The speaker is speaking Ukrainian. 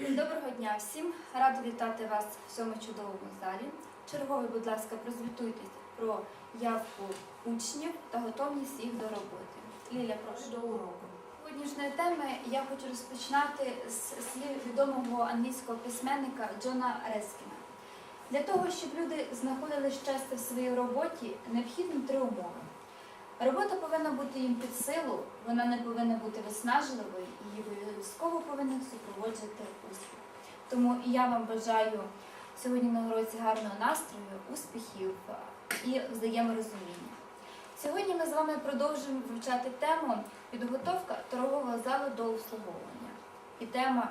Доброго дня всім! Рада вітати вас в цьому чудовому залі. Чергове, будь ласка, прозвітуйтесь про явку учнів та готовність їх до роботи. Ліля, прошу. до уроку. Сьогоднішньої теми я хочу розпочинати з слів відомого англійського письменника Джона Рескіна. Для того, щоб люди знаходили щастя в своїй роботі, необхідно три умови. Робота повинна бути їм під силу, вона не повинна бути виснажливою і її обов'язково повинен супроводжувати успіх. Тому я вам бажаю сьогодні на уроці гарного настрою, успіхів і взаєморозуміння. Сьогодні ми з вами продовжуємо вивчати тему підготовка торгового залу до обслуговування. І тема